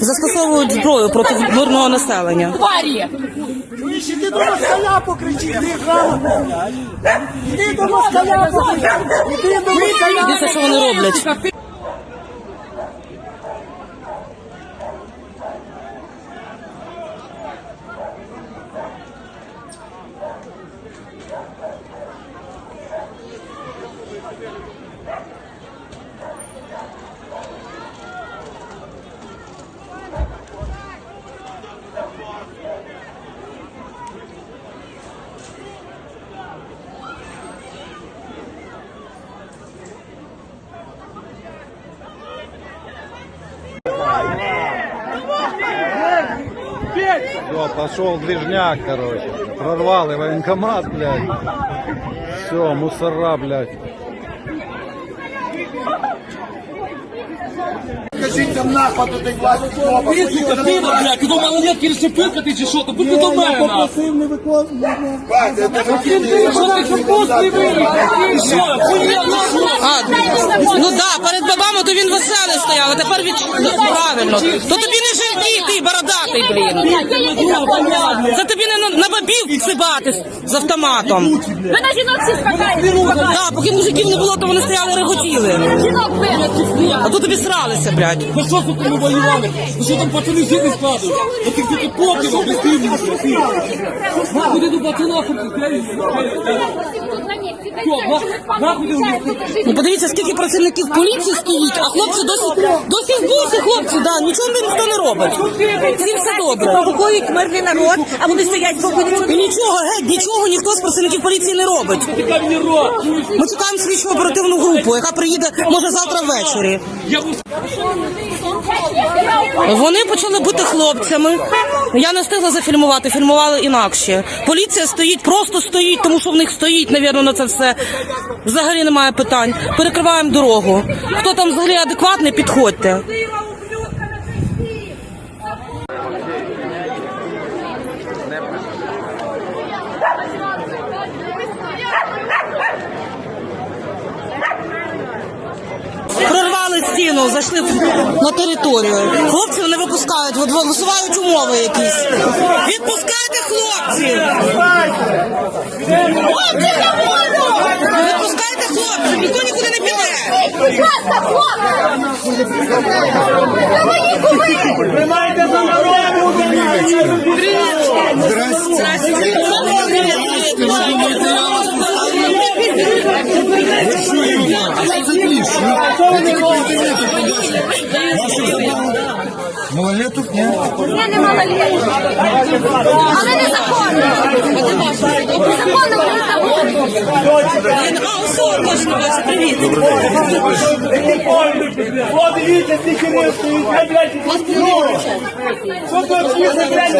застосовують зброю проти мирного населення. Ти іди до москаля покричи, ти грамотно. Іди до москаля покричи. Іди до москаля. Дивіться, що вони роблять. Все, пошел движняк, короче. Прорвали военкомат, блядь. Все, мусора, блядь. Кажіть там нахуй до тих власних. Ти, ти, блядь, ти до малолетки рішив пикати чи що? То будь до мене, нахуй. не виконувати. Що ти капустний вирішив? Ти що, хуйня, нахуй? А, ну да, перед бабами то він веселий стояв, а тепер від... правильно. То тобі не жінки, ти бородатий, блін. Це тобі не на, на бабів цибати з автоматом. Ви на жінок всі скакаєте. Да, поки мужиків не було, то вони стояли реготіли. Жінок. А тут тобі сралися, блядь. Ну що, сука, ми воювали? Ну що там пацани жити складуть? Ну ти тільки тим, Нахуй ти до пацана. Ну подивіться, скільки працівників поліції стоїть, а хлопці досі досі в бусі, хлопці, да, нічого ніхто не робить. Всім все добре. Провокують мирний народ, а вони стоять спокійно. І нічого, геть, нічого ніхто з працівників поліції не робить. Ми чекаємо слідчу оперативну групу, яка приїде може завтра ввечері. Вони почали бути хлопцями. Я не встигла зафільмувати, фільмували інакше. Поліція стоїть, просто стоїть, тому що в них стоїть, навірно, на це все. Взагалі немає питань. Перекриваємо дорогу. Хто там взагалі адекватний, підходьте. Стіну, зайшли на територію. Хлопців не випускають, висувають умови якісь. Відпускайте хлопців! Відпускайте хлопців, ніхто нікуди не піде. Тримайте за народу. Малолеток нет. Я не малолетня. Але незаконно. Незаконно, але незаконно. А, все, точно, Вася, привіт. О, дивіться, скільки не стоїть. Блядь, блядь, Що тут всі, блядь,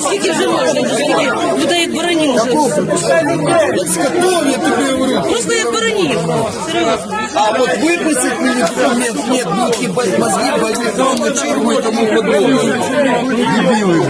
Скільки вже можна? Людей як баранів. Просто як баранів. Серйозно. А вот выпустить на лицо нет, нет, ну, ебать, мозги, больные, на чергу и тому подобное. Дебилы, блядь.